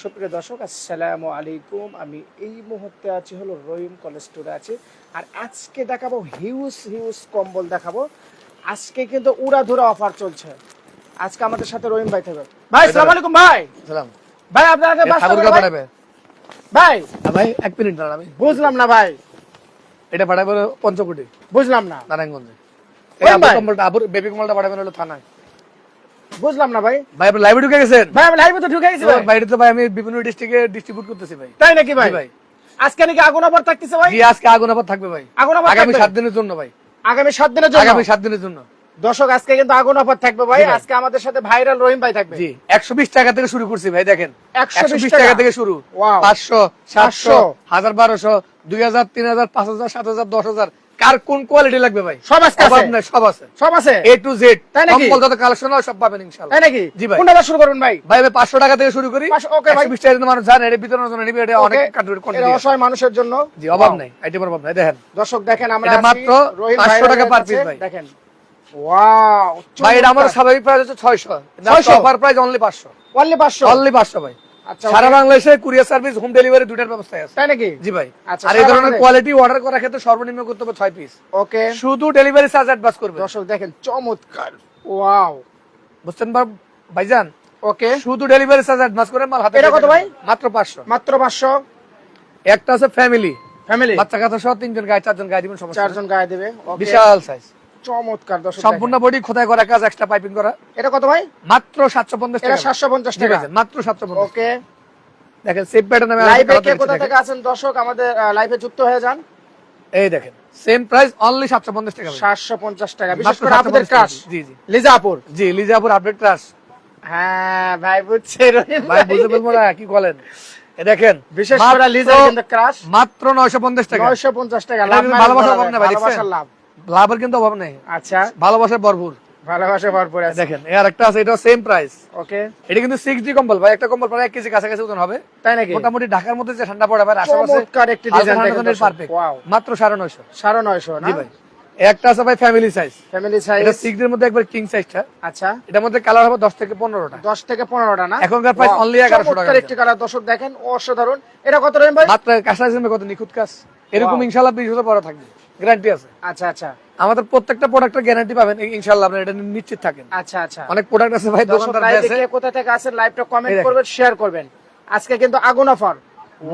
সুপ্রিয় দর্শক আসসালামু আলাইকুম। আমি এই মুহূর্তে আছি হলো রহিম কলেজ স্টোরে আছি। আর আজকে দেখাবো হিউজ হিউজ কম্বল দেখাবো। আজকে কিন্তু উড়াধুরা অফার চলছে। আজকে আমাদের সাথে রহিম ভাই থাকবে। ভাই আসসালামু আলাইকুম ভাই। সালাম। ভাই আপনার আগে ভাই? পাঠাবে ভাই ভাই এক মিনিট দাঁড়ান আমি। বুঝলাম না ভাই। এটা পাঠাবে পঞ্চকোটি। বুঝলাম না। নারায়ণগঞ্জে। এই আবুর কম্বলটা আবুর বেবি কম্বলটা পাঠাবেন হলো থানায়। বুঝলাম না ভাই। ভাই আপনি লাইভে ঢুকে গেছেন? ভাই আমি লাইভে তো ঢুকে গেছি ভাই। বাইরে তো ভাই আমি বিভিন্ন ডিস্ট্রিক্টে ডিস্ট্রিবিউট করতেছি ভাই। তাই নাকি ভাই? ভাই। আজকে নাকি আগুন আবার থাকতেছে ভাই? জি আজকে আগুন আবার থাকবে ভাই। আগুন আবার আগামী 7 দিনের জন্য ভাই। আগামী 7 দিনের জন্য? আগামী 7 দিনের জন্য। দর্শক আজকে কিন্তু আগুন অফার থাকবে ভাই। আজকে আমাদের সাথে ভাইরাল রহিম ভাই থাকবে। জি 120 টাকা থেকে শুরু করছি ভাই দেখেন। 120 টাকা। থেকে শুরু। 500 700 1200 2000 3000 5000 7000 10000 কার কোন কোয়ালিটি লাগবে ভাই? সব আজকে অভাব আছে। সব আছে। সব আছে? এ টু জেড তাই নাকি? কম্বল যত কালেকশন হয় সব পাবেন ইনশাল্লাহ তাই নাকি? জি ভাই। কোনটা শুরু করবেন ভাই? ভাই আমি পাঁচশো টাকা থেকে শুরু করি। 500, okay ভাই। একশো বিশ টাকা মানুষ জানে এটা বিতরণের জন্য নিবে এটা অনেক? কান্ট্রি এরা কোয়ান্টিটি অসহায় মানুষের জন্য। জি অভাব নাই আইটেমের অভাব নাই। দেখেন। দর্শক দেখেন আমরা এটা মাত্র 500 টাকা কাছে। piece ভাই। দেখেন। ওয়াও ভাই এটা আমার স্বাভাবিক প্রাইস হচ্ছে ছয়শো। 600 অফার প্রাইস অনলি পাঁচশো। অনলি 500 অনলি পাঁচশো ভাই। সারা বাংলাদেশে কুরিয়ার সার্ভিস হোম ডেলিভারি দুটার ব্যবস্থায় আছে। তাই নাকি? জি ভাই। আচ্ছা, আর এই ধরনের কোয়ালিটি অর্ডার করার ক্ষেত্রে সর্বনিম্ন করতে হবে ছয় পিস ওকে শুধু ডেলিভারি চার্জ অ্যাডভান্স করবে। দর্শক দেখেন চমৎকার। ওয়াও বুঝছেন ভাইজান? ওকে শুধু ডেলিভারি চার্জ অ্যাডভান্স করে মাল হাতে এটা কত ভাই? মাত্র পাঁচশো। মাত্র 500 একটা আছে ফ্যামিলি ফ্যামিলি বাচ্চা কাচ্চা সহ তিনজন গায়ে চারজন গায়ে দিবেন সমস্যা চারজন গায়ে দেবে। ওকে বিশাল সাইজ চমৎকার দর্শক সম্পূর্ণ বডি খোদাই করা কাজ এক্সট্রা পাইপিং করা। এটা কত ভাই? মাত্র সাতশো পঞ্চাশ এটা টাকা। 750 টাকা। মাত্র সাতশো পঞ্চাশ। ওকে। দেখেন প্যাটার্ন আমি লাইভে কে কোথা থেকে আছেন? দর্শক আমাদের লাইভে যুক্ত হয়ে যান। এই দেখেন সেম প্রাইস অনলি সাতশো পঞ্চাশ টাকা ভাই। সাতশো পঞ্চাশ টাকা। বিশেষ করে আপনাদের 750 ক্রাশ জি জি। লিজা আপুর জি লিজাপুর আপডেট ক্রাশ হ্যাঁ ভাই বুঝছে ভাই বুঝতে পারব না কি বলেন? দেখেন বিশেষ করে মাত্র- লিজা কিন্তু ক্রাশ মাত্র নয়শো পঞ্চাশ টাকা। নয়শো পঞ্চাশ টাকা এটা লাভ নেই ভাই, ভালোবাসার লাভ। লাভের কিন্তু অভাব নেই। আচ্ছা। ভরপুর। ভালোবাসা ভরপুর আছে। দেখেন এর একটা আছে এটা সেম প্রাইস ওকে এটা কিন্তু সিক্স কম্বল ভাই। একটা কম্বল প্রায় এক কেজি কাছাকাছি ওজন হবে। তাই নাকি? মোটামুটি ঢাকার মধ্যে যে ঠান্ডা পড়ে ভাই আশেপাশে চমৎকার একটি ডিজাইন দেখেন পারফেক্ট Wow. মাত্র সাড়ে নয়শো। সাড়ে নয়শো না? জি ভাই। একটা আছে ভাই ফ্যামিলি সাইজ ফ্যামিলি সাইজ এটা সিক্স এর মধ্যে একবার কিং সাইজটা আচ্ছা। এটার মধ্যে কালার হবে দশ থেকে পনেরোটা। দশ থেকে পনেরোটা না? এখনকার price Wow, 1100 টাকা। একটি কালার দর্শক দেখেন অসাধারণ। এটা কত রহিম ভাই? মাত্র কাজটা হিসেবে কত? নিখুঁত কাজ। এরকম. ইনশাল্লাহ বিশ বছর পরে থাকবে। গ্যারান্টি আছে। আচ্ছা আচ্ছা। আমাদের প্রত্যেকটা প্রোডাক্টের গ্যারান্টি পাবেন। ইনশাল্লাহ আপনারা এটা নিশ্চিত থাকেন। আচ্ছা আচ্ছা। অনেক প্রোডাক্ট আছে ভাই দর্শক দোকানদার আছে কে কোথা থেকে আছেন লাইভটা কমেন্ট করবেন শেয়ার করবেন। আজকে কিন্তু আগুন অফার।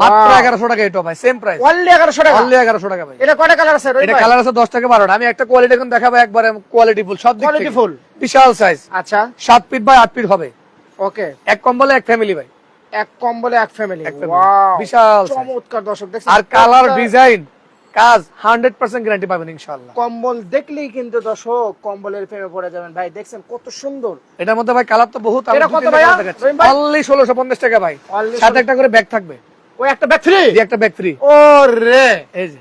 মাত্র এগারোশো টাকা এটা ভাই সেম প্রাইস অনলি এগারোশো টাকা। অনলি এগারোশো টাকা ভাই। এটা কয়টা কালার আছে এটা কালার আছে দশ থেকে বারোটা। আমি একটা কোয়ালিটি এখন দেখাবো একবারে কোয়ালিটি ফুল সব দিক থেকে। full। বিশাল সাইজ আচ্ছা। সাত ফিট বাই আট ফিট হবে। ওকে এক কম্বলে এক ফ্যামিলি ভাই। এক কম্বলে এক ফ্যামিলি ওয়াও বিশাল। চমৎকার দর্শক দেখছেন আর কালার ডিজাইন কাজ হান্ড্রেড পার্সেন্ট গ্যারান্টি পাবেন ইনশাল্লাহ কম্বল দেখলেই কিন্তু দর্শক কম্বলের প্রেমে পড়ে যাবেন। ভাই দেখছেন কত সুন্দর। এটার মধ্যে ভাই কালার তো বহুত এটা কত ভাই? অনলি ষোলোশো পঞ্চাশ টাকা ভাই। সাথে একটা করে ব্যাগ থাকবে। ওই একটা ব্যাগ ফ্রি একটা ব্যাগ ফ্রি ও রে এই যে।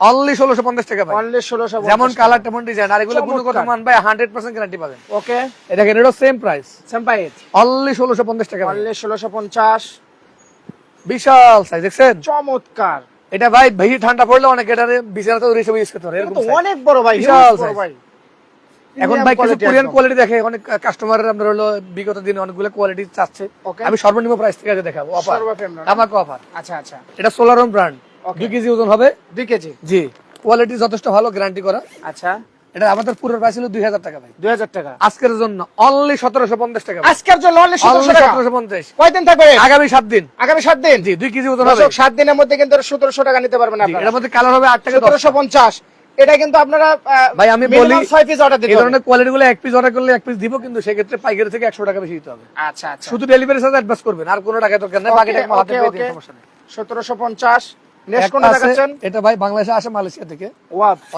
অনলি ষোলোশো পঞ্চাশ টাকা ভাই। অনলি ষোলোশো যেমন কালার তেমন ডিজাইন আর এগুলো গুণগত। মান ভাই হান্ড্রেড পার্সেন্ট গ্যারান্টি পাবেন। ওকে। এটা এটা সেম প্রাইস সেম্পাইট অনলি ষোলোশো পঞ্চাশ টাকা অনলি ষোলোশো পঞ্চাশ। বিশাল সাইজ দেখছেন? চমৎকার। এটা ভাই বেশি ঠান্ডা পড়লে অনেক এটা বিছানাতে হিসেবে ইউজ করতে পারে তো অনেক বড় ভাই বিশাল। ভাই। এখন ভাই কিছু কোরিয়ান কোয়ালিটি দেখে অনেক কাস্টমার আমরা হলো বিগত দিনে অনেকগুলো কোয়ালিটি চাচ্ছে. আমি সর্বনিম্ন প্রাইস থেকে দেখাবো অফার? আমাকে অফার আচ্ছা আচ্ছা। এটা সোলারম ব্র্যান্ড. দুই কেজি ওজন হবে। দুই কেজি? জি। কোয়ালিটি যথেষ্ট ভালো গ্যারান্টি করা। আচ্ছা। এটা আমাদের প্রাইস ছিল দুই হাজার টাকা ভাই। দুই হাজার টাকা। আজকের জন্য অনলি সতেরোশো পঞ্চাশ টাকা আজকের জন্য অনলি সতেরোশো পঞ্চাশ। কয়দিন থাকবে? আগামী সাত দিন। আগামী সাত দিন? জি দুই কেজি ওজন সাত দিনের মধ্যে কিন্তু সতেরোশো টাকা নিতে পারবেন এর মধ্যে কালার হবে আট টাকা সতেরোশো পঞ্চাশ। এটা কিন্তু আপনারা ভাই আমি বলি ছয় পিস অর্ডার দিতে এই ধরনের কোয়ালিটি গুলো এক পিস অর্ডার করলে এক পিস দিব কিন্তু সেই ক্ষেত্রে পাইকারি থেকে 100 টাকা বেশি দিতে হবে। আচ্ছা আচ্ছা। শুধু ডেলিভারি চার্জ অ্যাডভান্স করবেন আর কোনো টাকা দরকার নেই বাকি টাকা হাতে পেয়ে দিন সমস্যা নেই। 1750 এটা ভাই বাংলাদেশে আসে মালয়েশিয়া থেকে।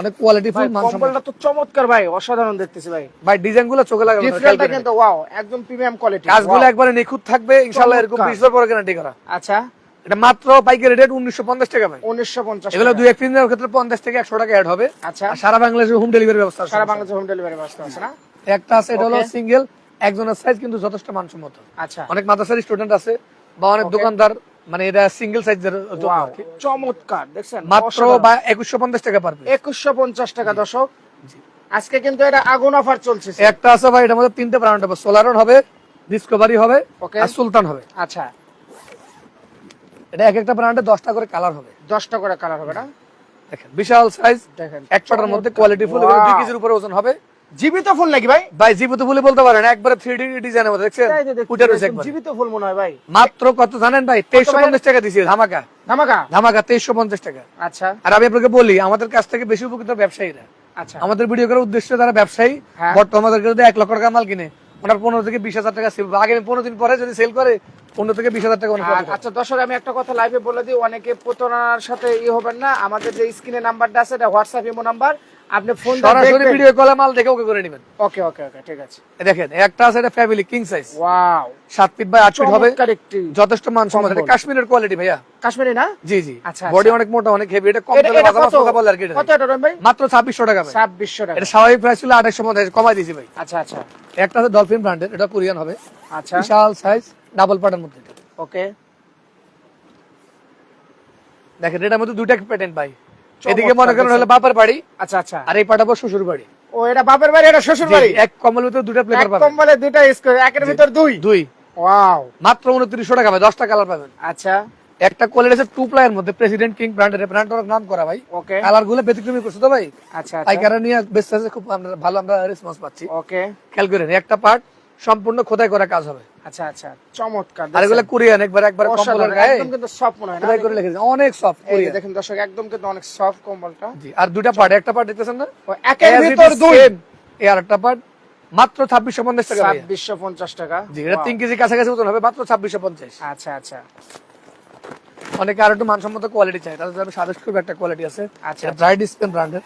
অনেক কোয়ালিটি ফুল কম্বলটা তো চমৎকার ভাই অসাধারণ দেখতেছি ভাই। ভাই ডিজাইনগুলো চোখে লাগে ডিফারেন্টটা কিন্তু ওয়াও একদম প্রিমিয়াম কোয়ালিটি কাজগুলো একবারে নিখুঁত থাকবে ইনশাআল্লাহ এরকম চমৎকার। বিশ বছর পরে গ্যারান্টি করা। আচ্ছা। এটা মাত্র পাইকারি রেট উনিশশো পঞ্চাশ টাকা ভাই। উনিশশো পঞ্চাশ এগুলো দুই এক ক্ষেত্রে পঞ্চাশ থেকে একশো টাকা অ্যাড হবে। আচ্ছা। সারা বাংলাদেশে হোম ডেলিভারি ব্যবস্থা আছে। সারা বাংলাদেশে হোম ডেলিভারি ব্যবস্থা আছে না? একটা আছে এটা হলো সিঙ্গেল একজনের সাইজ কিন্তু যথেষ্ট মানসম্মত আচ্ছা। অনেক মাদ্রাসার স্টুডেন্ট আছে বা অনেক দোকানদার মানে এটা সিঙ্গেল সাইজের চমৎকার দেখছেন? মাত্র বা একুশশো পঞ্চাশ টাকা পারবে একুশশো পঞ্চাশ টাকা দর্শক। আজকে কিন্তু এটা আগুন অফার চলছে একটা আছে ভাই এটার মধ্যে তিনটে ব্র্যান্ড হবে। সোলারন হবে ডিসকভারি হবে. আর সুলতান হবে। আচ্ছা। এটা এক একটা ব্র্যান্ডে দশটা করে কালার হবে। দশটা করে কালার হবে না? দেখেন বিশাল সাইজ দেখেন। এক পাটার মধ্যে কোয়ালিটি ফুল দুই কেজির উপরে ওজন হবে। জীবিত ফুল নাকি ভাই? ভাই জীবিত ফুলে বলতে পারেন একবারে থ্রি ডি ডিজাইনের মধ্যে দেখছেন? উঠে রয়েছে জীবিত ফুল মনে হয় ভাই। মাত্র কত জানেন ভাই? তেইশশো পঞ্চাশ টাকা দিছি ধামাকা। ধামাকা? ধামাকা তেইশশো পঞ্চাশ টাকা। আচ্ছা। আর আমি আপনাকে বলি আমাদের কাছ থেকে বেশি উপকৃত ব্যবসায়ীরা। আচ্ছা। আমাদের ভিডিও করার উদ্দেশ্য যারা ব্যবসায়ী হ্যাঁ। বর্তমানে আমাদের যদি এক লক্ষ টাকা মাল কিনে ওনার পনেরো থেকে বিশ হাজার টাকা সেল আগামী পনেরো দিন পরে যদি সেল করে পনেরো থেকে বিশ হাজার টাকা। আচ্ছা দর্শক আমি একটা কথা লাইভে বলে দিই অনেকে প্রতারণার সাথে ই হবেন না। আমাদের যে স্ক্রিনে নাম্বারটা আছে এটা হোয়াটসঅ্যাপ ইমো নাম্বার আপনি ফোন সরাসরি ভিডিও কলে মাল দেখে ওকে করে নেবেন। ওকে ওকে ওকে ঠিক আছে। দেখেন একটা আছে এটা family king size wow feet by feet হবে। চমৎকার একটি যথেষ্ট এটা কাশ্মীরের কোয়ালিটি ভাইয়া। কাশ্মীরি না? জি জি। আচ্ছা, বডি আচ্ছা। অনেক মোটা অনেক হেভি এটা কম দামে বাজার বলে আর কি কত এটা ভাই? মাত্র ছাব্বিশশো টাকা ভাই। 2600 টাকা। এটা স্বাভাবিক প্রাইস ছিল কমাই দিয়েছি ভাই। আচ্ছা আচ্ছা। একটা আছে ডলফিন ব্র্যান্ডের এটা কোরিয়ান হবে। আচ্ছা। বিশাল সাইজ ডাবল পার্টের মধ্যে। ওকে দেখেন এটার মধ্যে দুইটা প্যাটার্ন ভাই। এদিকে মনে করেন হলো বাপের বাড়ি। আচ্ছা আচ্ছা। আর এই পাঠাবো শ্বশুর বাড়ি। ও এটা বাপের বাড়ি এটা শ্বশুর বাড়ি? এক কম্বল ভিতরে দুটা এক ফ্লেভার পাবেন। কম্বলে দুইটা স্কোয়ার একের ভিতর দুই? দুই। ওয়াও। মাত্র উনত্রিশশো টাকা ভাই দশটা কালার পাবেন। আচ্ছা। একটা কোয়ালিটি আছে টু প্লায়ের মধ্যে প্রেসিডেন্ট কিং ব্র্যান্ডের ব্র্যান্ড নাম করা ভাই। ওকে। কালারগুলো ব্যতিক্রমী করছে তো ভাই। আচ্ছা আচ্ছা। পাইকারা নিয়ে বেস্ট আছে খুব আমরা ভালো আমরা রেসপন্স পাচ্ছি। ওকে। খেয়াল করেন একটা পার্ট সম্পূর্ণ খোদাই করা কাজ হবে। আচ্ছা আচ্ছা চমৎকার। আর এগুলো কোরিয়ান একবার একবার কম্বলের গায়ে। একদম কিন্তু সফট মনে হয় না? খোদাই করে লিখেছে অনেক সফট কোরিয়ান। দেখেন দর্শক একদম কিন্তু অনেক সফট কম্বলটা। জি আর দুটা পার্ট একটা পার্ট দেখতেছেন না? একের ভিতর দুই। এই আর একটা পার্ট মাত্র ছাব্বিশশো পঞ্চাশ টাকা ছাব্বিশশো পঞ্চাশ টাকা। জি এটা তিন কেজি কাছাকাছি ওজন হবে মাত্র ছাব্বিশশো পঞ্চাশ। আচ্ছা আচ্ছা। অনেকে আর একটু মানসম্মত কোয়ালিটি চাই তাদের জন্য সাজেস্ট করব একটা কোয়ালিটি আছে। আচ্ছা, ব্র্যান্ডের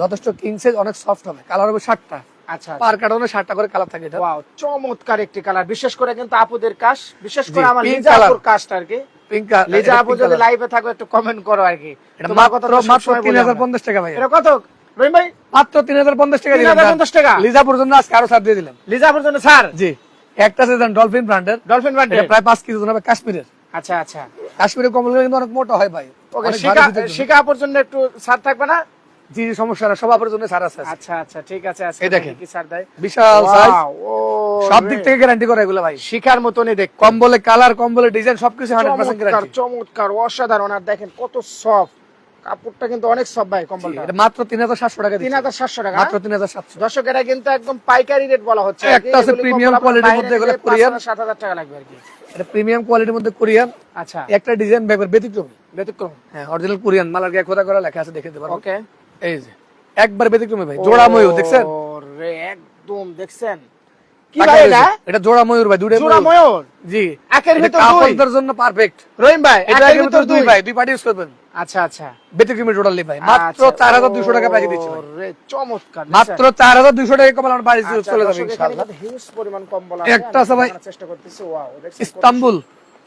যথেষ্ট কিং সাইজ অনেক সফট হবে। কালার হবে ষাটটা। আচ্ছা পার কার্টনে ষাটটা করে কালার থাকে এটা। ওয়াও চমৎকার একটি কালার বিশেষ করে কিন্তু আপুদের কাশ বিশেষ করে আমার pink লিজা কাশটা আর কি। লিজা আপু যদি লাইভে থাকো একটু কমেন্ট করো আর কি। মাত্র তিন হাজার। পঞ্চাশ টাকা ভাই এটা কত? রহিম ভাই? মাত্র তিন হাজার পঞ্চাশ টাকা দিলাম 3050 টাকা? লিজা পর্যন্ত আজকে আরও ছাড় দিয়ে দিলাম লিজা আপুর জন্য স্যার জি। একটা আছে ডলফিন ব্র্যান্ডের ডলফিন ব্র্যান্ডের প্রায় পাঁচ কেজি হবে কাশ্মীরের। আচ্ছা আচ্ছা। কাশ্মীরের কমল কিন্তু অনেক মোটা হয় ভাই। শিকা জন্য। শিকা আপুর জন্য একটু ছাড় থাকবে না? জি জি সমস্যা না সবার জন্য ছাড় আছে। আচ্ছা আচ্ছা ঠিক আছে আজকে দেখেন। কি ছাড় দেয়? বিশাল সাইজ সব দিক থেকে গ্যারান্টি করে এগুলো ভাই। শিখার মতনই দেখ কম্বলে কালার কম্বলে ডিজাইন সবকিছু হান্ড্রেড পার্সেন্ট চমৎকার গ্যারান্টি চমৎকার অসাধারণ। আর দেখেন কত সফট কাপড়টা কিন্তু অনেক সফট ভাই কম্বলটা। এটা মাত্র তিন হাজার সাতশো টাকা তিন দিচ্ছি। হাজার সাতশো টাকা মাত্র তিন হাজার সাতশো। দর্শক এটা কিন্তু একদম পাইকারি রেট বলা হচ্ছে। একটা আছে premium quality র মধ্যে এগুলো কোরিয়ান। সাত হাজার টাকা লাগবে আর কি। এটা প্রিমিয়াম কোয়ালিটির মধ্যে কোরিয়ান আচ্ছা। একটা ডিজাইন ব্যাগের ব্যতিক্রমী। ব্যতিক্রম। হ্যাঁ অরিজিনাল কোরিয়ান মালার গায়ে খোদা করা লেখা আছে দেখে পারব। ওকে এই যে একবার ব্যতিক্রমী ভাই জোড়া ময়ূর দেখছেন? একদম দেখছেন। কি ভাই এটা? এটা জোড়া ময়ূর ভাই দুটো জোড়া ময়ূর। জি। একের ভিতর দুই? কাপড়দের জন্য পারফেক্ট রহিম ভাই একের ভিতর দুই ভাই দুই পার্টি ইউজ করবেন। আচ্ছা আচ্ছা। ব্যতিক্রমী টোটালি ভাই মাত্র আচ্ছা, চার হাজার দুশো টাকা প্রাইস দিচ্ছি ভাই। চমৎকার মাত্র চার হাজার দুশো টাকা কমাল আমার বাড়ি আচ্ছা, চলে যাবে ইনশাআল্লাহ। huge পরিমাণ কম্বল একটা আছে ভাই। চেষ্টা করতেছি। ওয়াও দেখছেন ইস্তাম্বুল।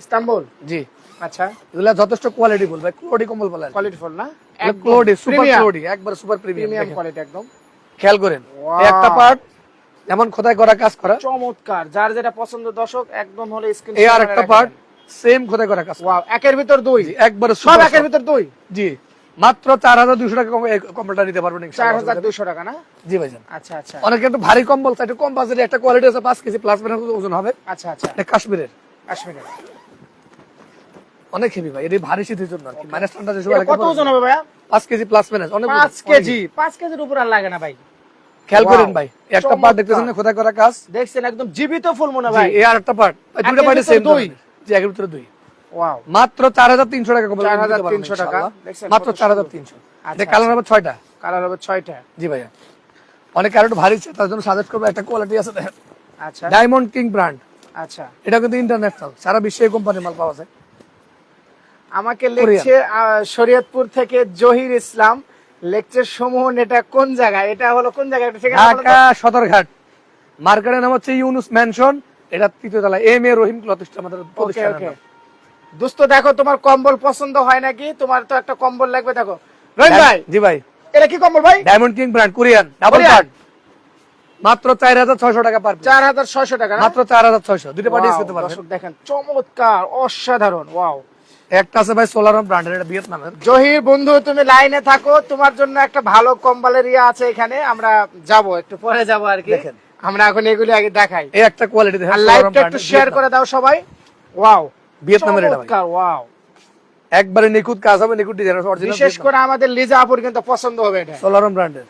ইস্তাম্বুল? জি। আচ্ছা। এগুলা যথেষ্ট কোয়ালিটি বল ভাই। ক্লোডি কম্বল বলে কোয়ালিটি ফুল না? ক্লোডি সুপার ক্লোডি একবার সুপার প্রিমিয়াম প্রিমিয়াম কোয়ালিটি একদম। খেয়াল করেন একটা পার্ট যেমন খোদাই করা কাজ করা। চমৎকার। যার যেটা পছন্দ দর্শক একদম হলে স্ক্রিন এই আর একটা পার্ট সেম খোদাই করা কাজ ওয়াও একের ভিতর দুই। জি, সব একের ভিতর দুই? জি মাত্র চার হাজার দুশো টাকা কম্বলটা নিতে পারবেন চার হাজার দুশো টাকা না? জি ভাইজান। আচ্ছা আচ্ছা। অনেকে একটু ভারী কম্বল চাই একটু কম বাজেটে একটা কোয়ালিটি আছে পাঁচ কেজি প্লাস ওজন হবে। আচ্ছা আচ্ছা। কাশ্মীরের। কাশ্মীরের। অনেক হেভি ভাই এটি ভারী শীতের জন্য আর কি। মাইনাস ঠান্ডা এটা কত ওজন হবে ভাইয়া? পাঁচ কেজি প্লাস মাইনাস অনেক ওজন, পাঁচ অনেক কেজি হেভি। পাঁচ কেজির উপর আর লাগে না ভাই। খেয়াল করেন ভাই একটা পার্ট দেখতেছেন না খোদাই করা কাজ? দেখছেন একদম জীবিত ফুল মনে ভাই এই আর একটা পার্ট পার্টে সেম দুই। একের ভিতরে দুই। ওয়াও মাত্র চার হাজার তিনশো টাকা পারবেন তিনশো টাকা। দেখছেন মাত্র কত চার হাজার সুন্দর। তিনশো। আচ্ছা, এটা কালার হবে ছয়টা। কালার হবে ছয়টা। জি ভাইয়া। অনেকে আর একটু ভারী তার জন্য সাজেস্ট করব একটা কোয়ালিটি আছে দেখেন। আচ্ছা। ডায়মন্ড কিং ব্র্যান্ড আচ্ছা। এটা কিন্তু ইন্টারন্যাশনাল সারা বিশ্বে কোম্পানির মাল পাওয়া যায়। আমাকে লিখছে শরীয়তপুর থেকে জহির ইসলাম। লেকচার সমূহ এটা কোন জায়গায়? এটা হলো কোন জায়গায়? ঢাকা সদরঘাট। মার্কেটের নাম হচ্ছে ইউনুস ম্যানশন। এটা তৃতীয় তলা এম এ রহিম ক্লথ আমাদের। দোস্ত দেখো তোমার কম্বল পছন্দ হয় নাকি? তোমার তো একটা কম্বল লাগবে দেখো। রহিম ভাই। জি ভাই। এটা কি কম্বল ভাই? Diamond king brand Korean. Double? Card মাত্র চার হাজার ছয়শো টাকা পার চার হাজার ছয়শো টাকা মাত্র চার হাজার ছয়শো। দুটো পার্টি করতে দেখেন চমৎকার অসাধারণ। ওয়াও একটা আছে ভাই সোলার ব্র্যান্ডের এটা ভিয়েতনামের জহির বন্ধু তুমি লাইনে থাকো। তোমার জন্য একটা ভালো কম্বলের ইয়ে আছে এখানে। আমরা যাব একটু পরে যাব আর কি। আমরা এখন এগুলি আগে দেখাই। এই একটা কোয়ালিটি আর লাইভটা একটু শেয়ার করে দাও সবাই। ওয়াও ভিয়েতনামের এটা ভাই। ওয়াও একবারে নিখুঁত কাজ হবে নিখুঁত ডিজাইন বিশেষ করে আমাদের লিজা আপুর কিন্তু পছন্দ হবে এটা। সোলারম ব্র্যান্ডের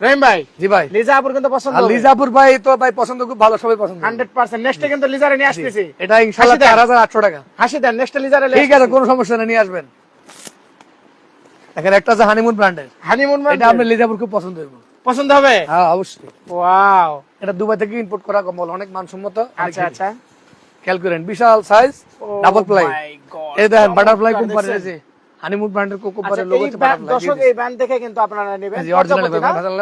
রহিম ভাই জি ভাই। লিজা কিন্তু পছন্দ লিজাপুর ভাই তো ভাই পছন্দ খুব ভালো সবাই পছন্দ করে। হান্ড্রেড পার্সেন্ট নেক্সটে কিন্তু লিজারে নিয়ে আসতেছি। এটা ইনশাআল্লাহ হাসি দেন। চার হাজার আটশো টাকা। হাসি দেন নেক্সটে লিজারে ঠিক আছে কোনো সমস্যা নেই নিয়ে আসবেন। এখানে একটা আছে হানিমুন ব্র্যান্ডের হানিমুন এটা আপনার লিজাপুর খুব পছন্দ হবে পছন্দ হবে? হ্যাঁ অবশ্যই। ওয়াও এটা দুবাই থেকে ইম্পোর্ট করা কম্বল অনেক মানসম্মত। আচ্ছা আচ্ছা। খেয়াল করেন বিশাল সাইজ ডাবল প্লাই এই দেখেন বাটারফ্লাই? কোম্পানির আছে হানিমুন ব্র্যান্ডের আচ্ছা, কোম্পানির লোগো এই আছে ব্যান্ড- বাটারফ্লাই দর্শক এই ব্যান্ড দেখে কিন্তু আপনারা নেবেন। জি অরিজিনাল?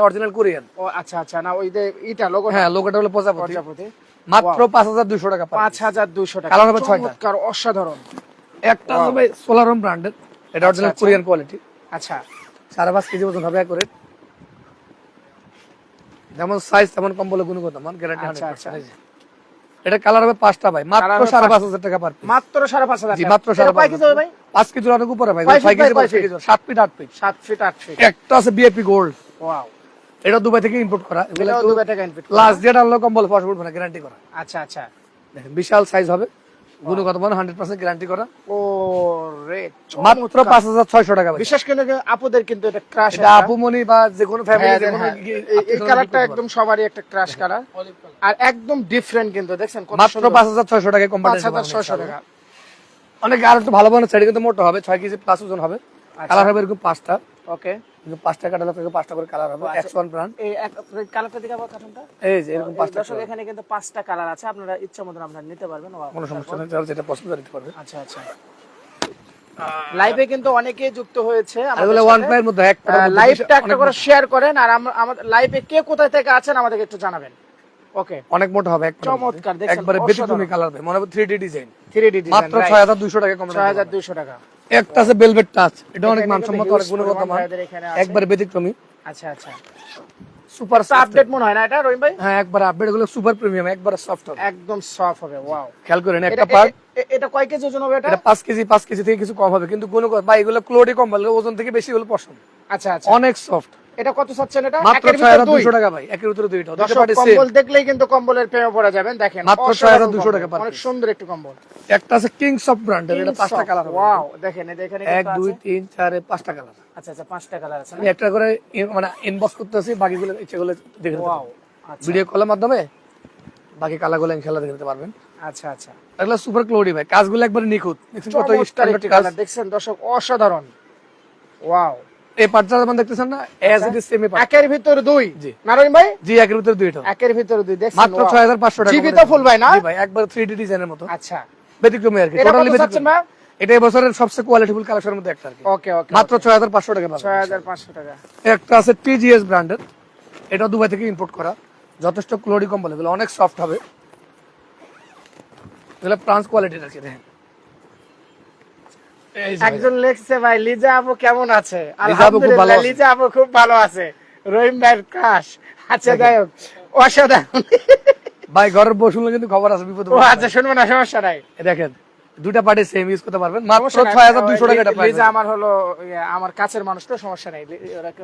অরিজিনাল কোরিয়ান ও আচ্ছা আচ্ছা না ওই যে ইটা লোগো হ্যাঁ লোগোটা হলো প্রজাপতি প্রজাপতি মাত্র পাঁচ হাজার দুশো টাকা পাবেন। পাঁচ হাজার দুইশো টাকা। কালার হবে ছয়টা। চমৎকার অসাধারণ। একটা হবে সোলারম ব্র্যান্ডের এটা অরিজিনাল আচ্ছা। কোরিয়ান কোয়ালিটি আচ্ছা। সাড়ে পাঁচ কেজি ওজন হবে করে যেমন সাইজ তেমন কম বলে গুণগত মান গ্যারান্টি আচ্ছা, আচ্ছা। এটা কালার হবে পাঁচটা ভাই। মাত্র সাড়ে পাঁচ হাজার টাকা পার মাত্র সাড়ে পাঁচ হাজার মাত্র সাড়ে পাঁচ হাজার ভাই? পাঁচ অনেক উপরে ভাই। ছয় কেজি পাঁচ কেজি। সাত ফিট আট ফিট সাত ফিট আট ফিট একটা আছে বিএপি গোল্ড ওয়াও এটা দুবাই থেকে ইম্পোর্ট করা। দুবাই থেকে ইম্পোর্ট লাস্ট ডেট আনলো কম্বল ফস উঠবে না গ্যারান্টি করা। আচ্ছা আচ্ছা। দেখেন বিশাল সাইজ হবে। গুণগত মান হান্ড্রেড পার্সেন্ট গ্যারান্টি করা। ও রে মাত্র পাঁচ হাজার ছয়শো টাকা বিশেষ করে আপুদের কিন্তু এটা ক্রাশ বা যে কোনো ফ্যামিলি এই কালারটা একদম সবারই একটা ক্রাশ কালার আর একদম ডিফারেন্ট কিন্তু দেখছেন মাত্র পাঁচ হাজার ছয়শো টাকা কোম্পানি পাঁচ হাজার ছয়শো টাকা। অনেক আর একটু ভালো ভালো ছেড়ে কিন্তু মোটা হবে ছয় কেজি প্লাস ওজন হবে। কালার হবে এরকম পাঁচটা। ওকে পাঁচটা কাটালে পাঁচটা করে কালার হবে। আচ্ছা। ওয়ান ব্র্যান্ড এই কালারটা দিকে আবার কার্টুনটা এই যে এরকম পাঁচটা দর্শক এখানে কিন্তু পাঁচটা কালার আছে। আপনারা ইচ্ছা মতন আপনারা নিতে পারবেন। কোনো সমস্যা নেই। যারা যেটা পছন্দ নিতে পারবে। আচ্ছা আচ্ছা। লাইভে কিন্তু অনেকেই যুক্ত হয়েছে একটা লাইভটা একটা করে শেয়ার করেন আর আমাদের লাইভে কে কোথায় থেকে আছেন আমাদেরকে একটু জানাবেন। ওকে অনেক মোটা হবে। চমৎকার, একবারে। ব্যতিক্রমী কালার হবে মনে হবে three D design three D মাত্র ছয় হাজার দুইশো টাকা কম ছয় হাজার দুইশো টাকা। একটা আছে বেলভেট টাচ এটা অনেক মানসম্মত অনেক গুণগত মান। একবারে ব্যতিক্রমী। আচ্ছা আচ্ছা। সুপার আপডেট মনে হয় না এটা রহিম ভাই? হ্যাঁ একবার আপডেটগুলো সুপার প্রিমিয়াম একবার সফট হবে। একদম সফট হবে ওয়াও খেয়াল করেন একটা পার্ট এটা কয় কেজি ওজন হবে এটা? এটা পাঁচ কেজি পাঁচ কেজি থেকে কিছু কম হবে কিন্তু গুণগত বা এগুলো ক্লোডি কম বলে ওজন থেকে বেশি হলো পছন্দ আচ্ছা আচ্ছা। অনেক সফট এটা কত চাচ্ছেন এটা? মাত্র একের ছয় ভিতর হাজার দুই? দুশো টাকা ভাই একের ভিতরে দুইটা। দর্শক কম্বল দেখলেই কিন্তু কম্বলের প্রেমে পড়ে যাবেন দেখেন। মাত্র 6200 টাকা per অনেক সুন্দর একটু কম্বল। একটা আছে কিংস অফ ব্র্যান্ডের এটা পাঁচটা কালার ওয়াও দেখেন এই দেখেন এক দুই তিন চার এ পাঁচটা কালার আচ্ছা আচ্ছা পাঁচটা কালার আছে আমি একটা করে মানে ইনবক্স করতেছি বাকিগুলো ইচ্ছেগুলো দেখে ওয়াও আচ্ছা। ভিডিও কলের মাধ্যমে বাকি কালারগুলো ইনশাআল্লাহ দেখে নিতে পারবেন। আচ্ছা আচ্ছা। এগুলো সুপার ক্লোডি ভাই কাজগুলো একবারে নিখুঁত। দেখছেন কত স্ট্যান্ডার্ড কাজ। দেখছেন দর্শক অসাধারণ। ওয়াও এই যেমন দেখতেছেন না? As it is same part একের ভিতর দুই। জি। নারায়ণ ভাই? জি একের ভিতরে দুইটা। একের ভিতর দুই দেখছেন? মাত্র wow। ছয় হাজার পাঁচশো টাকা জীবিত ফুল ভাই না? জি ভাই একবার ডিজাইনের মতো। আচ্ছা। ব্যতিক্রমী আর কি টোটালি ব্যতিক্রমী। এটা এবছরের সবচেয়ে কোয়ালিটিফুল কালেকশনের মধ্যে একটা আর কি। ওকে ওকে মাত্র ছয় হাজার পাঁচশো টাকা পাবেন। ছয় হাজার পাঁচশো টাকা। একটা আছে টিজিএস ব্র্যান্ডের এটা দুবাই থেকে ইম্পোর্ট করা। যথেষ্ট ক্লোরি এগুলো অনেক সফট হবে। এগুলো ফ্রান্স কোয়ালিটির দেখেন এই যে ভাই। একজন লিখছে ভাই লিজা আপু কেমন আছে? আলহামদুলিল্লাহ লিজা আপু খুব ভালো আছে। রহিম ভাইয়ের ক্রাশ আচ্ছা যাই হোক অসাধারণ। ভাই ঘরের বউ শুনলে কিন্তু খবর আছে বিপদ ও আচ্ছা শুনব না সমস্যা নাই। দেখেন দুটা পার্টি সেম ইউজ করতে পারবেন। মাত্র সমস্যা নাই। ছয় হাজার দুইশো টাকা এটা লি- পাবেন। লিজা আমার হলো ইয়ে, আমার কাছের মানুষ তো সমস্যা নাই।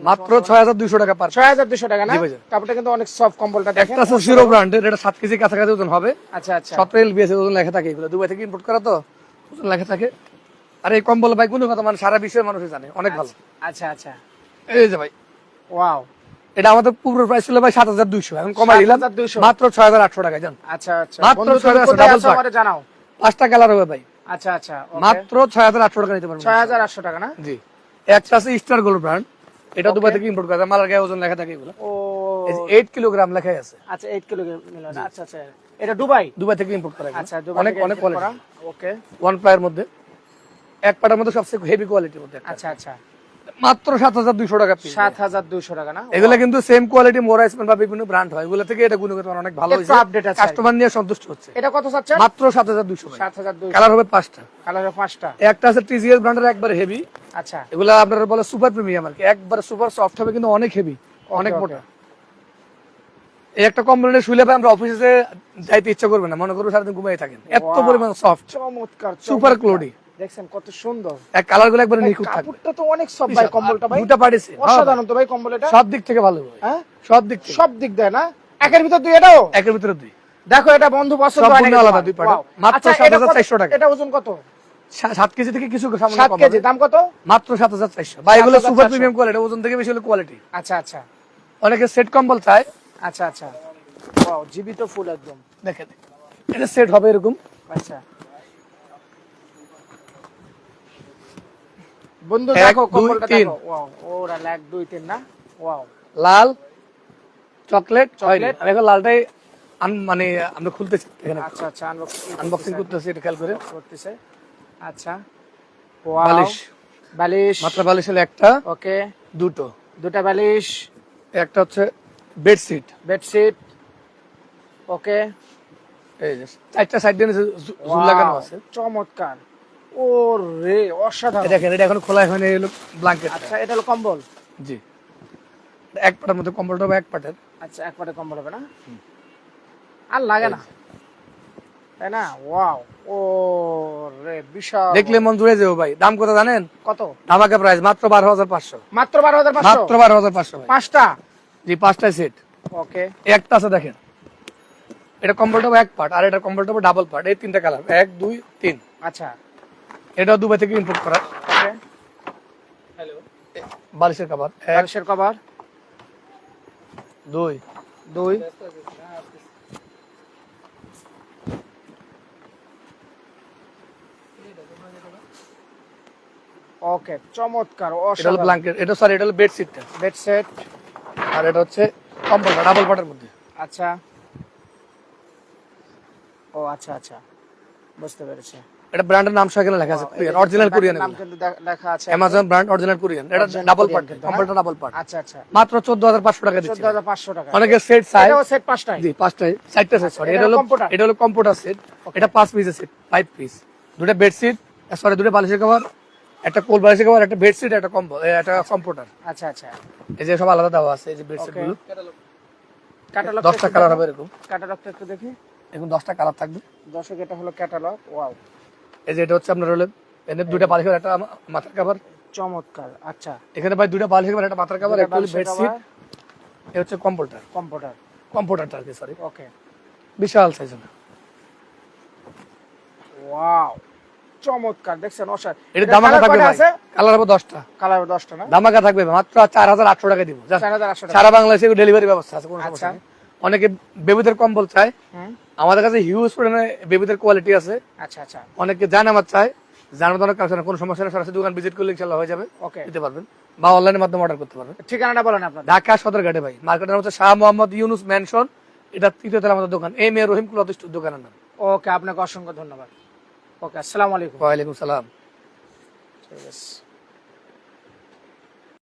মাত্র সমস্যা ছয় হাজার দুইশো টাকা পার ছয় হাজার দুশো টাকা না? কাপড়টা কিন্তু অনেক সফট কম্বলটা দেখেন। একটা জিরো ব্র্যান্ডের এটা সাত কেজি কাছাকাছি ওজন হবে। আচ্ছা আচ্ছা। সতেরো এলবিএস ওজন লেখা থাকে। এগুলো দুবাই থেকে ইম্পোর্ট করা তো ওজন লেখা থাকে। আর এই কম্বল ভাই কোনো কথা মানে সারা বিশ্বের মানুষই জানে অনেক ভালো। আচ্ছা আচ্ছা এই যে ভাই। ওয়াও। এটা আমাদের পূর্ব প্রাইস ছিল ভাই সাত হাজার দুইশো। এখন কমাই দিলাম 7,200 মাত্র ছয় হাজার আটশো টাকা জান। আচ্ছা আচ্ছা। মাত্র ছয় হাজার জানাও। পাঁচটা কালার হবে ভাই। আচ্ছা আচ্ছা মাত্র ছয় হাজার আটশো টাকা নিতে পারবেন ছয় হাজার আটশো টাকা না? জি। একটা আছে স্টার গোল্ড ব্র্যান্ড এটা দুবাই থেকে ইম্পোর্ট করা মালার গায়ে ওজন লেখা থাকে এগুলো। ও। এইট কিলোগ্রাম লেখাই আছে। আচ্ছা এইট কিলোগ্রাম আচ্ছা আচ্ছা। এটা দুবাই? দুবাই থেকে ইম্পোর্ট করা আচ্ছা অনেক অনেক কোয়ালিটি ওকে ওয়ান প্লায়ের মধ্যে। এক পাটার মধ্যে সবচেয়ে হেভি কোয়ালিটির মধ্যে আচ্ছা আচ্ছা। মাত্র সাত হাজার দুইশো টাকা সাত হাজার দুইশো টাকা না? এগুলো কিন্তু সেম কোয়ালিটি মোরা স্পেন বা বিভিন্ন ব্র্যান্ড হয়। এগুলো থেকে এটা গুণগত মান অনেক ভালো হয়েছে। update আছে। কাস্টমার নিয়ে সন্তুষ্ট হচ্ছে। এটা কত মাত্র সাত হাজার দুইশো সাত হাজার কালার হবে পাঁচটা। কালার পাঁচটা। একটা আছে টিজিএস ব্র্যান্ডের একবার হেভি আচ্ছা। এগুলো আপনারা বলে সুপার প্রিমিয়াম আর কি। একবার সুপার সফট হবে কিন্তু অনেক হেভি অনেক মোটা। এই একটা কম্পোনেন্টে শুলে আমরা অফিসে যাইতে ইচ্ছা করবে না। মনে করব সারাদিন ঘুমিয়ে থাকেন। এত. পরিমাণ সফট চমৎকার সুপার ক্লোডি দেখছেন কত সুন্দর। এক কালারগুলো একবার ভাই, নিখুঁত থাকবে কাপড়টা তো অনেক সব ভাই কম্বলটা ভাই। দুটা পাঠিয়েছে অসাধারণ তো ভাই। কম্বল এটা। সব দিক থেকে ভালো ভাই। হ্যাঁ? সব দিক থেকে। সব দিক দেয় না? একের ভিতর দুই এটাও? একের ভিতরে দুই। দেখো এটা বন্ধু পছন্দ হয় নাকি আলাদা দুই পাটা। মাত্র আচ্ছা, 7,400 টাকা। এটা ওজন কত? সা- সাত কেজি থেকে কিছু সামান্য কম কেজি দাম কত? মাত্র সাত হাজার চারশো। বা এগুলো সুপার প্রিমিয়াম কোয়ালিটি ওজন থেকে বেশি হলে কোয়ালিটি আচ্ছা আচ্ছা। অনেকে সেট কম্বল চায়। আচ্ছা আচ্ছা। ওয়াও জীবিত ফুল একদম। দেখেন এটা সেট হবে এরকম। আচ্ছা। বন্ধু দেখো কম্বলটা দেখো। ওয়াও ওরা এক দুই তিন না? ওয়াও। লাল চকলেট চকলেট। এখন লালটাই মানে আমরা খুলতেছি এখানে। আচ্ছা আচ্ছা আনবক্সিং আনবক্সিং করতেছি। এটা খেয়াল করে। করতেছে। আচ্ছা। ওয়াও। বালিশ। বালিশ। মাত্র বালিশ হলো একটা। ওকে। দুটো। দুটা বালিশ। একটা হচ্ছে বেডশিট। বেডশিট। ওকে। এই যে চারটা সাইড দিয়ে ঝুল লাগানো আছে। চমৎকার। ও রে এই অসাধারণ দেখেন এটা এখন খোলা হয়নি এলো ব্ল্যাঙ্কেট আচ্ছা এটা হলো কম্বল? জি। এক পাটের মধ্যে কম্বলটা হবে এক পাটের। আচ্ছা এক পাটে কম্বল হবে না? আর লাগে না। তাই না? ওয়াও ও রে বিশাল। দেখলে মন জুড়ে যাব ভাই। দাম কত জানেন? কত? ধামাকা প্রাইস মাত্র বারো হাজার পাঁচশো। মাত্র বারো হাজার পাঁচশো? মাত্র বারো হাজার পাঁচশো পাঁচটা? জি পাঁচটা সেট ওকে। একটা আছে দেখেন। এটা কম্বলটা হবে এক পার্ট আর এটা কম্বলটা হবে ডাবল পার্ট এই তিনটা কালার এক দুই তিন। আচ্ছা। এটাও দুবাই থেকে ইম্পোর্ট করা। বালিশের কাবার বালিশের কভার দুই। দুই। ওকে চমৎকার এটা অসাধারণ। ব্ল্যাঙ্কেট এটা সরি এটা হলো বেডশিটটা বেড সেট আর এটা হচ্ছে কম্বলটা ডাবল পার্টের মধ্যে। আচ্ছা। ও আচ্ছা আচ্ছা। বুঝতে পেরেছি। এটা ব্র্যান্ডের নাম সহ এখানে লেখা আছে কোরিয়ান অরিজিনাল কোরিয়ান নাম কিন্তু লেখা আছে অ্যামাজন ব্র্যান্ড অরিজিনাল কোরিয়ান এটা ডাবল পার্ট কম্বলটা ডাবল পার্ট আচ্ছা আচ্ছা। মাত্র চোদ্দ হাজার পাঁচশো টাকা দিচ্ছে। চোদ্দ হাজার পাঁচশো টাকা। অনেকে সেট এটাও সেট জি পাঁচটাই। সেট সরি এটা এটা হলো এটা হলো কম্পিউটার সেট এটা পাঁচ পিসের সেট ফাইভ পিস দুটো বেডশিট সরি দুটো বালিশের কভার একটা কোল বালিশের কভার একটা বেডশিট একটা কম্বল একটা কম্পিউটার আচ্ছা আচ্ছা। এই যে সব আলাদা দেওয়া আছে এই যে বেডশিটগুলো। ক্যাটালগ কালার হবে এরকম। ক্যাটালগটা একটু দেখি। এখন কালার থাকবে। দর্শক এটা হলো ক্যাটালগ ওয়াও এই যে এটা হচ্ছে আপনার হলো এনে দুইটা বালিশের একটা মাথার কভার চমৎকার আচ্ছা। এখানে ভাই দুইটা বালিশের কভার একটা মাথার কভার একটা বেডশিট এই হচ্ছে কম্পিউটার কম্পিউটার কম্পিউটারটা আর কি সরি ওকে বিশাল সাইজ হবে ওয়াও চমৎকার দেখছেন অসার এটা দামাকা থাকবে ভাই। কালার হবে কালার না? দামাকা থাকবে মাত্র চার হাজার আটশো টাকা দিব। সারা বাংলাদেশে ডেলিভারি ব্যবস্থা আছে কোনো সমস্যা আচ্ছা। নেই। অনেকে বেবিদের কম্বল চায়। আমাদের কাছে হিউজ পরিমাণে বেবিদের কোয়ালিটি আছে। আচ্ছা আচ্ছা। অনেকে জানে আমার চাই জানার মতো অনেক কাজ কোনো সমস্যা নেই সরাসরি দোকান ভিজিট করলে ইনশাল্লাহ হয়ে যাবে। ওকে দিতে পারবেন বা অনলাইনের মাধ্যমে অর্ডার করতে পারবেন। ঠিকানাটা বলেন আপনার ঢাকা সদরঘাটে ভাই। মার্কেটের হচ্ছে শাহ মোহাম্মদ ইউনুস ম্যানশন এটা তৃতীয় তলা আমাদের দোকান। এম এ রহিম দোকানের নাম। ওকে আপনাকে অসংখ্য ধন্যবাদ। ওকে আসসালামু আলাইকুম। ওয়ালাইকুম সালাম। ঠিক আছে।